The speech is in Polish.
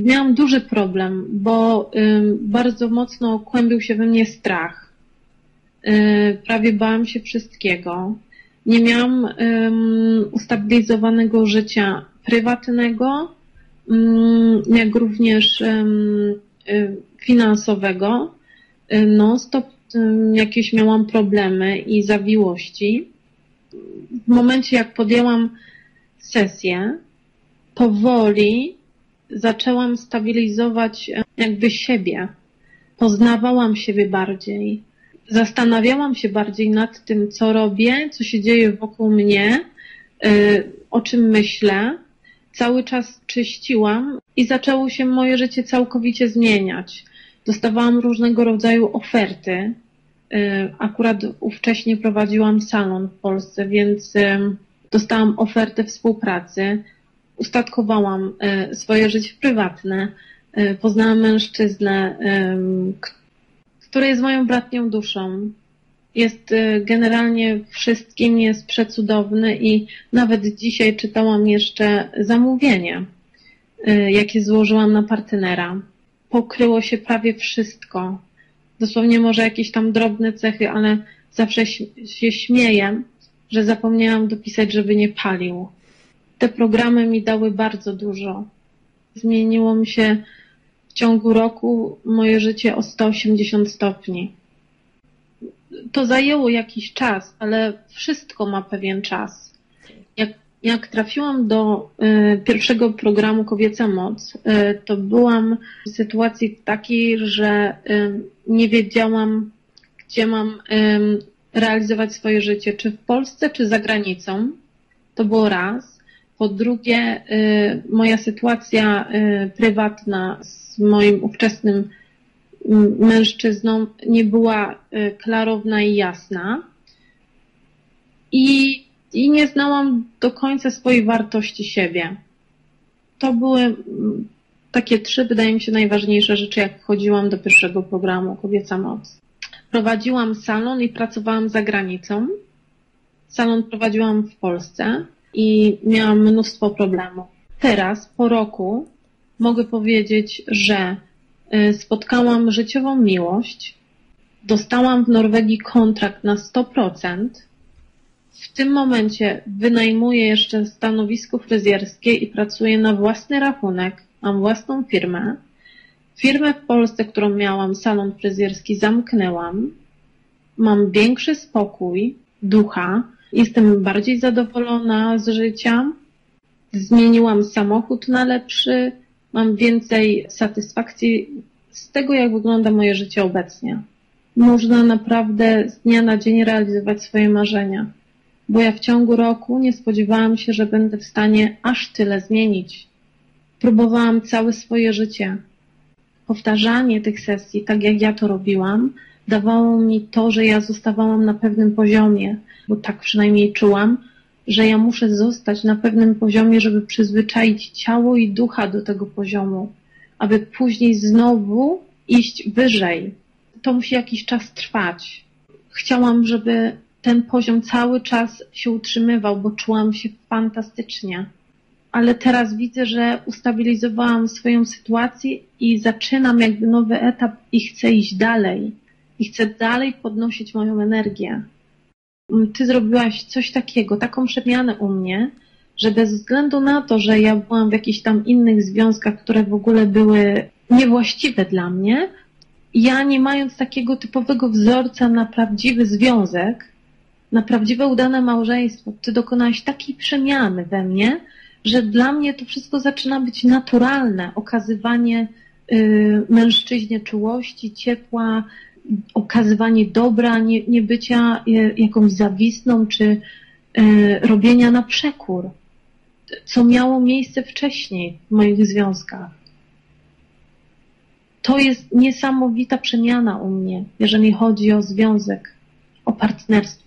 Miałam duży problem, bo y, bardzo mocno kłębił się we mnie strach. Y, prawie bałam się wszystkiego. Nie miałam ustabilizowanego życia prywatnego, jak również y, finansowego. No, stop jakieś miałam problemy i zawiłości. W momencie, jak podjęłam sesję, powoli zaczęłam stabilizować e, jakby siebie. Poznawałam siebie bardziej. Zastanawiałam się bardziej nad tym, co robię, co się dzieje wokół mnie, e, o czym myślę. Cały czas czyściłam i zaczęło się moje życie całkowicie zmieniać. Dostawałam różnego rodzaju oferty. E, akurat ówcześnie prowadziłam salon w Polsce, więc dostałam ofertę współpracy ustatkowałam e, swoje życie prywatne, e, poznałam mężczyznę, który jest moją bratnią duszą. Jest e, generalnie wszystkim, jest przecudowny i nawet dzisiaj czytałam jeszcze zamówienie, jakie złożyłam na partnera. Pokryło się prawie wszystko. Dosłownie może jakieś tam drobne cechy, ale zawsze się śmieję, że zapomniałam dopisać, żeby nie palił te programy mi dały bardzo dużo. Zmieniło mi się w ciągu roku moje życie o 180 stopni. To zajęło jakiś czas, ale wszystko ma pewien czas. Jak, jak trafiłam do y, pierwszego programu Kobieca Moc, y, to byłam w sytuacji takiej, że y, nie wiedziałam, gdzie mam realizować swoje życie, czy w Polsce, czy za granicą. To było raz. Po drugie, y, moja sytuacja y, prywatna z moim ówczesnym mężczyzną nie była y, klarowna i jasna. I, i nie znałam do końca swojej wartości siebie. To były takie trzy, wydaje mi się, najważniejsze rzeczy, jak wchodziłam do pierwszego programu Kobieca Moc. Prowadziłam salon i pracowałam za granicą. Salon prowadziłam w Polsce i miałam mnóstwo problemów. Teraz, po roku, mogę powiedzieć, że y, spotkałam życiową miłość, dostałam w Norwegii kontrakt na 100%. W tym momencie wynajmuję jeszcze stanowisko fryzjerskie i pracuję na własny rachunek, mam własną firmę. Firmę w Polsce, którą miałam, salon fryzjerski, zamknęłam. Mam większy spokój ducha, Jestem bardziej zadowolona z życia. Zmieniłam samochód na lepszy. Mam więcej satysfakcji z tego, jak wygląda moje życie obecnie. Można naprawdę z dnia na dzień realizować swoje marzenia. Bo ja w ciągu roku nie spodziewałam się, że będę w stanie aż tyle zmienić. Próbowałam całe swoje życie. Powtarzanie tych sesji, tak jak ja to robiłam, dawało mi to, że ja zostawałam na pewnym poziomie, bo tak przynajmniej czułam, że ja muszę zostać na pewnym poziomie, żeby przyzwyczaić ciało i ducha do tego poziomu, aby później znowu iść wyżej. To musi jakiś czas trwać. Chciałam, żeby ten poziom cały czas się utrzymywał, bo czułam się fantastycznie. Ale teraz widzę, że ustabilizowałam swoją sytuację i zaczynam jakby nowy etap i chcę iść dalej. I chcę dalej podnosić moją energię. Mm, ty zrobiłaś coś takiego, taką przemianę u mnie, że bez względu na to, że ja byłam w jakichś tam innych związkach, które w ogóle były niewłaściwe dla mnie, ja nie mając takiego typowego wzorca na prawdziwy związek, na prawdziwe udane małżeństwo, ty dokonałaś takiej przemiany we mnie, że dla mnie to wszystko zaczyna być naturalne. Okazywanie y, mężczyźnie czułości, ciepła, okazywanie dobra, nie, nie bycia e, jakąś zawisną czy e, robienia na przekór, co miało miejsce wcześniej w moich związkach. To jest niesamowita przemiana u mnie, jeżeli chodzi o związek, o partnerstwo.